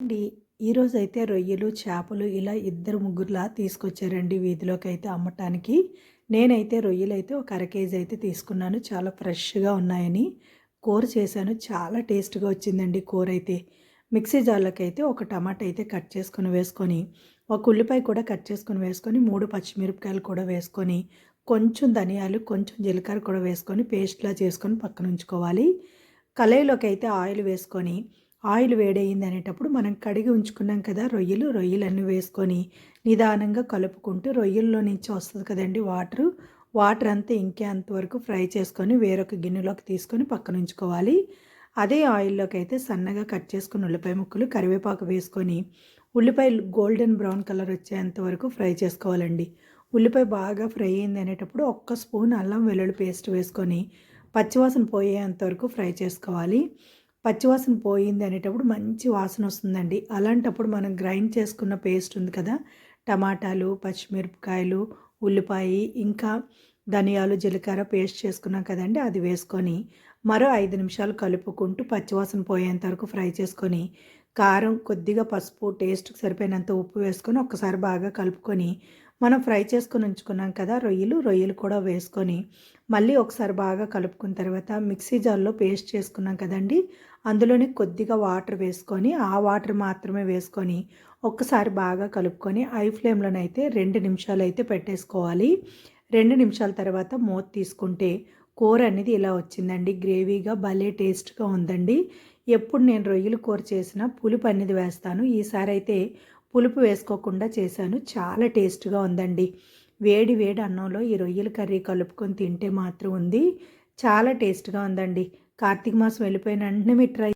అండి ఈరోజు అయితే రొయ్యలు చేపలు ఇలా ఇద్దరు ముగ్గురులా తీసుకొచ్చారండి వీధిలోకి అయితే అమ్మటానికి. నేనైతే రొయ్యలు అయితే ఒక అర కేజీ అయితే తీసుకున్నాను. చాలా ఫ్రెష్గా ఉన్నాయని కూర చేశాను. చాలా టేస్ట్గా వచ్చిందండి కూర అయితే మిక్సీ జార్లోకి అయితే ఒక టమాటా అయితే కట్ చేసుకొని వేసుకొని ఒక ఉల్లిపాయ కూడా కట్ చేసుకొని వేసుకొని మూడు పచ్చిమిరపకాయలు కూడా వేసుకొని కొంచెం ధనియాలు కొంచెం జీలకర్ర కూడా వేసుకొని పేస్ట్లా చేసుకొని పక్కన ఉంచుకోవాలి కళాయిలోకి అయితే ఆయిల్ వేసుకొని ఆయిల్ వేడయింది అనేటప్పుడు మనం కడిగి ఉంచుకున్నాం కదా రొయ్యలు రొయ్యలన్నీ వేసుకొని నిదానంగా కలుపుకుంటూ రొయ్యల్లో నుంచి వస్తుంది కదండి వాటరు. వాటర్ అంతా ఇంకేంత వరకు ఫ్రై చేసుకొని వేరొక గిన్నెలోకి తీసుకొని పక్కన ఉంచుకోవాలి. అదే ఆయిల్లోకి అయితే సన్నగా కట్ చేసుకుని ఉల్లిపాయ ముక్కలు కరివేపాకు వేసుకొని ఉల్లిపాయలు గోల్డెన్ బ్రౌన్ కలర్ వచ్చేంత వరకు ఫ్రై చేసుకోవాలండి. ఉల్లిపాయ బాగా ఫ్రై అయింది అనేటప్పుడు ఒక్క స్పూన్ అల్లం వెల్లుల్లి పేస్ట్ వేసుకొని పచ్చివాసన పోయేంత వరకు ఫ్రై చేసుకోవాలి. పచ్చివాసన పోయింది అనేటప్పుడు మంచి వాసన వస్తుందండి. అలాంటప్పుడు మనం గ్రైండ్ చేసుకున్న పేస్ట్ ఉంది కదా టమాటాలు పచ్చిమిరపకాయలు ఉల్లిపాయ ఇంకా ధనియాలు జీలకర్ర పేస్ట్ చేసుకున్నాం కదండి అది వేసుకొని మరో ఐదు నిమిషాలు కలుపుకుంటూ పచ్చివాసన పోయేంత వరకు ఫ్రై చేసుకొని కారం కొద్దిగా పసుపు టేస్ట్కి సరిపోయినంత ఉప్పు వేసుకొని ఒక్కసారి బాగా కలుపుకొని మనం ఫ్రై చేసుకొని ఉంచుకున్నాం కదా రొయ్యలు రొయ్యలు కూడా వేసుకొని మళ్ళీ ఒకసారి బాగా కలుపుకున్న తర్వాత మిక్సీ జార్లో పేస్ట్ చేసుకున్నాం కదండి. అందులోనే కొద్దిగా వాటర్ వేసుకొని ఆ వాటర్ మాత్రమే వేసుకొని ఒక్కసారి బాగా కలుపుకొని ఐ ఫ్లేమ్లోనైతే రెండు నిమిషాలు అయితే పెట్టేసుకోవాలి. రెండు నిమిషాల తర్వాత మూత తీసుకుంటే కూర అనేది ఇలా వచ్చిందండి. గ్రేవీగా భలే టేస్ట్గా ఉందండి. ఎప్పుడు నేను రొయ్యలు కూర చేసినా పులుపు అనేది వేస్తాను. ఈసారి అయితే పులుపు వేసుకోకుండా చేశాను. చాలా టేస్ట్గా ఉందండి. వేడి వేడి అన్నంలో ఈ రొయ్యల కర్రీ కలుపుకొని తింటే మాత్రం ఉంది. చాలా టేస్ట్గా ఉందండి. కార్తీక మాసం వెళ్ళిపోయిన వెంటనే మీరు ట్రై